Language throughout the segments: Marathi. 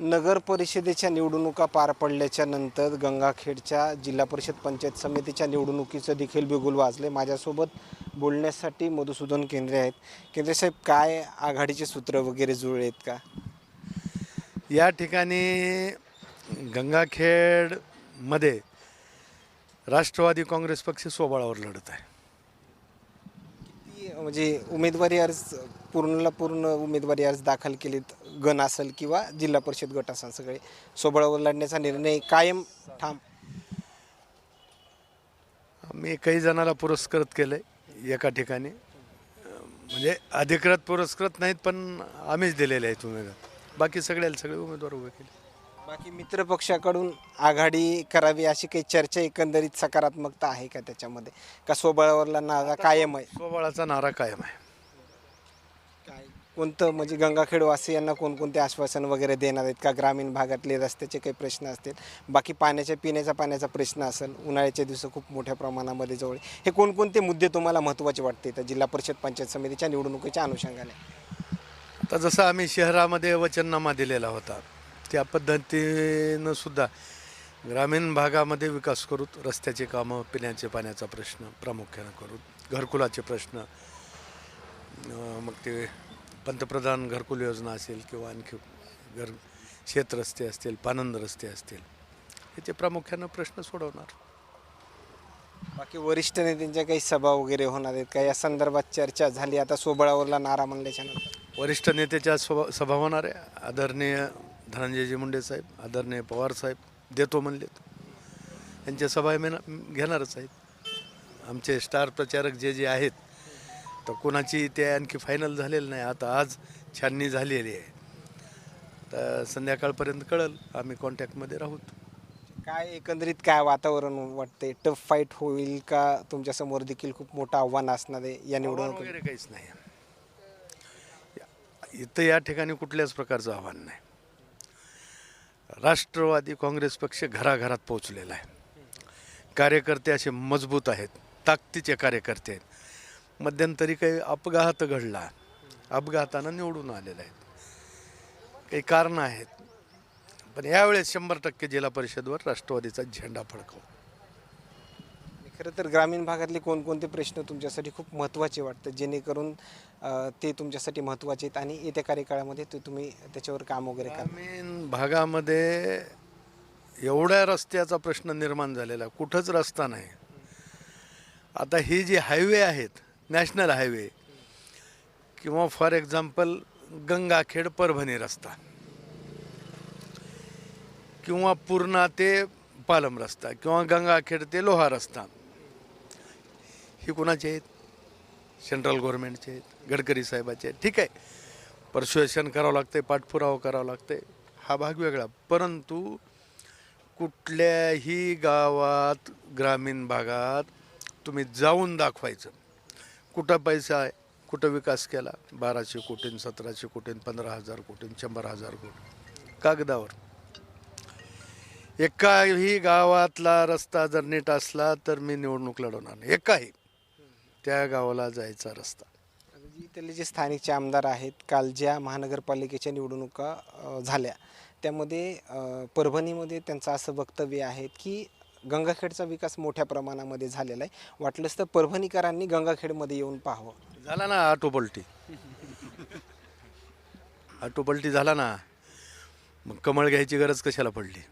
नगर परिषदेच्या निवडणुका पार पडल्याच्या नंतर गंगाखेडच्या जिल्हा परिषद पंचायत समितीच्या निवडणुकीचं देखील बिगुल वाजले. माझ्यासोबत बोलण्यासाठी मधुसूदन केंद्रे आहेत. केंद्रे साहेब काय आघाडीचे सूत्र वगैरे जुळलेत का? या ठिकाणी गंगाखेडमध्ये राष्ट्रवादी काँग्रेस पक्ष सोबळावर लढत आहे. म्हणजे उमेदवारी अर्ज पूर्णला पूर्ण उमेदवारी अर्ज दाखल केलेत गण असेल किंवा जिल्हा परिषद गट असेल सगळे. सोबळावर लढण्याचा निर्णय कायम ठाम. मी काही जणाला पुरस्कृत केलं आहे एका ठिकाणी. म्हणजे अधिकृत पुरस्कृत नाहीत पण आम्हीच दिलेले आहेत उमेदवार. बाकी सगळ्याला सगळे उमेदवार उभे केले. बाकी मित्र पक्षाकडून आघाडी करावी अशी काही चर्चा एकंदरीत सकारात्मकता आहे का त्याच्यामध्ये? का सोबळावरला नारा कायम आहे? सोबळाचा नारा कायम आहे. काय? कोणतं म्हणजे गंगाखेडवासियांना कोणकोणते आश्वासन वगैरे देणार आहेत का? ग्रामीण भागातले रस्त्याचे काही प्रश्न असतील बाकी पाण्याच्या पिण्याच्या पाण्याचा प्रश्न असेल उन्हाळ्याच्या दिवस खूप मोठ्या प्रमाणामध्ये जवळ हे कोणकोणते मुद्दे तुम्हाला महत्त्वाचे वाटते तर जिल्हा परिषद पंचायत समितीच्या निवडणुकीच्या अनुषंगाने? आता जसं आम्ही शहरामध्ये वचननामा दिलेला होता त्या पद्धतीनं सुद्धा ग्रामीण भागामध्ये विकास करू रस्त्याचे कामं पिण्याचे पाण्याचा प्रश्न प्रामुख्यानं करू घरकुलाचे प्रश्न मग ते पंतप्रधान घरकुल योजना असेल किंवा आणखी घर शेतरस्ते असतील पानंद रस्ते असतील याचे प्रामुख्यानं प्रश्न सोडवणार. बाकी वरिष्ठ नेत्यांच्या काही सभा वगैरे होणार आहेत का? या संदर्भात चर्चा झाली. आता सोबळावरला नारा म्हणल्याच्या नंतर. वरिष्ठ नेत्याच्या सभा सभा होणार आहे. आदरणीय धनंजयजी मुंडे साहेब आदरणीय पवार साहेब देतो म्हणलेत. यांच्या सभा घेणारच आहेत. आमचे स्टार प्रचारक जे जे आहेत तर कोणाची ते आणखी फायनल झालेलं नाही. आता आज छाननी झालेली आहे. तर संध्याकाळपर्यंत कळल आम्ही कॉन्टॅक्टमध्ये राहूत. काय एकंदरीत काय वातावरण वाटते टफ फाईट होईल का? तुमच्यासमोर देखील खूप मोठं आव्हान असणार आहे या आव्हान निवडणुकीत. वगैरे काहीच नाही. या- इथं या ठिकाणी कुठल्याच प्रकारचं आव्हान नाही. राष्ट्रवादी काँग्रेस पक्ष घराघरात पोहोचलेला आहे. कार्यकर्ते असे मजबूत आहेत ताकदीचे कार्यकर्ते आहेत. मध्यंतरी काही अपघात घडला. अपघातानं निवडून आलेले आहेत. काही कारणं आहेत. पण यावेळेस शंभर टक्के जिल्हा परिषदवर राष्ट्रवादीचा झेंडा फडकवू. खरं तर ग्रामीण भागातले कोणकोणते प्रश्न तुमच्यासाठी खूप महत्त्वाचे वाटतात? जेणेकरून ते तुमच्यासाठी महत्त्वाचे आहेत आणि येत्या कार्यकाळामध्ये ते तुम्ही त्याच्यावर काम वगैरे करा ग्रामीण भागामध्ये एवढ्या रस्त्याचा प्रश्न निर्माण झालेला. कुठंच रस्ता नाही. आता ही जी हायवे आहेत नॅशनल हायवे. किंवा फॉर एक्झाम्पल गंगाखेड परभणी रस्ता. किंवा पूर्णा ते पालम रस्ता किंवा गंगाखेड ते लोहा रस्ता. ही कुणाचे आहेत? सेंट्रल गव्हर्नमेंटचे आहेत गडकरी साहेबाचे आहेत. ठीक आहे. परसुएशन करावं लागतंय पाठपुरावा करावा आहे हा भाग वेगळा. परंतु कुठल्याही गावात ग्रामीण भागात तुम्ही जाऊन दाखवायचं. कुठं पैसा आहे? कुठं विकास केला? बाराशे कोटीन सतराशे कोटीन पंधरा हजार कोटीन शंभर हजार कोटी कागदावर. एकाही गावातला रस्ता जर नीट असला तर मी निवडणूक लढवणार नाही. एकाही. त्या गावाला जायचा रस्ता. इथले जे स्थानिकचे आमदार आहेत काल ज्या महानगरपालिकेच्या निवडणुका झाल्या त्यामध्ये परभणीमध्ये त्यांचं असं वक्तव्य आहे की गंगाखेडचा विकास मोठ्या प्रमाणामध्ये झालेला आहे. वाटलंच तर परभणीकरांनी गंगाखेडमध्ये येऊन पाहावं. झाला ना आटोपलटी. आटोपलटी झाला ना मग कमळ घ्यायची गरज कशाला पडली?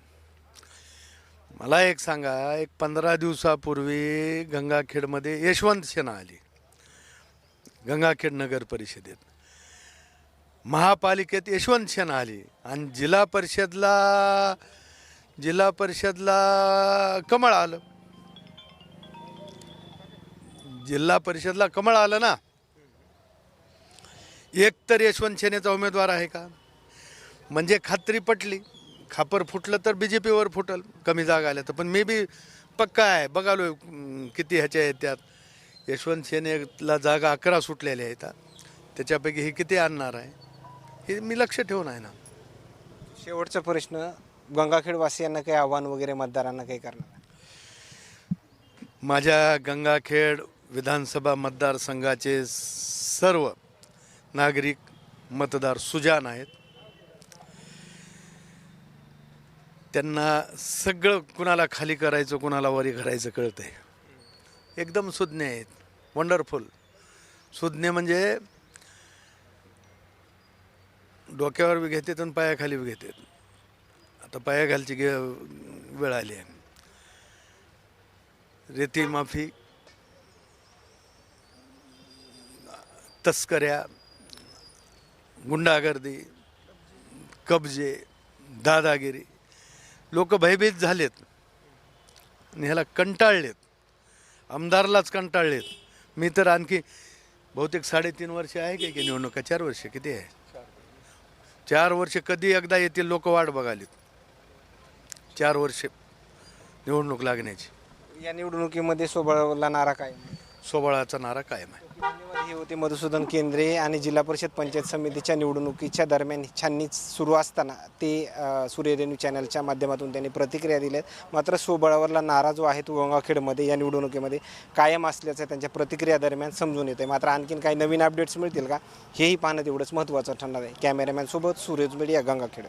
मला एक सांगा एक पंधरा दिवसापूर्वी गंगाखेडमध्ये यशवंत सेना आली. गंगाखेड नगर परिषदेत. महापालिकेत यशवंत सेना आली आणि जिल्हा परिषदला जिल्हा परिषदला कमळ आलं. जिल्हा परिषदला कमळ आलं ना? एक तर यशवंत सेनेचा उमेदवार आहे का? म्हणजे खात्री पटली. खापर फुटलं तर बी जे पीवर फुटल कमी जागा आल्या तर. पण मी बी पक्का आहे. बघालो किती ह्याच्या आहेत त्यात. यशवंत सेनेला जागा अकरा सुटलेल्या आहेत. त्याच्यापैकी हे किती आणणार आहे? हे मी लक्ष ठेवून आहे ना. शेवटचा प्रश्न गंगाखेडवासियांना काही आव्हान वगैरे मतदारांना काही करणार माझ्या गंगाखेड विधानसभा मतदारसंघाचे सर्व नागरिक मतदार सुजान आहेत. त्यांना सगळं कुणाला खाली करायचं कुणाला वरी करायचं आहे एकदम सुज्ञ आहेत. वंडरफुल सुज्ञ म्हणजे डोक्यावर बी घेतात आणि पायाखाली बी घेतात. आता पायाखालची गे वेळ आली आहे. रेती माफी तस्कऱ्या गुंडागर्दी कब्जे दादागिरी. लोक भयभीत झालेत आणि ह्याला कंटाळलेत. आमदारलाच कंटाळलेत. मी तर आणखी बहुतेक साडेतीन वर्ष आहे की की निवडणुका? चार वर्ष किती आहे? चार वर्ष कधी एकदा येतील लोक वाट बघालीत. चार वर्ष निवडणूक लागण्याची. या निवडणुकीमध्ये सोबळावला नारा काय? सोबळाचा नारा कायम आहे. हे होते मधुसूदन केंद्रे आणि जिल्हा परिषद पंचायत समितीच्या निवडणुकीच्या दरम्यान छाननी सुरू असताना ते सूर्यरेणू चॅनलच्या माध्यमातून त्यांनी प्रतिक्रिया दिल्यात. मात्र सोबळावरला नारा जो आहे तो गंगाखेडमध्ये या निवडणुकीमध्ये कायम असल्याचं त्यांच्या प्रतिक्रिया दरम्यान समजून येतं मात्र आणखीन काही नवीन अपडेट्स मिळतील का? हेही पाहणं तेवढंच महत्त्वाचं ठरणार आहे. कॅमेरामॅनसोबत सूर्यज मीडिया गंगाखेड.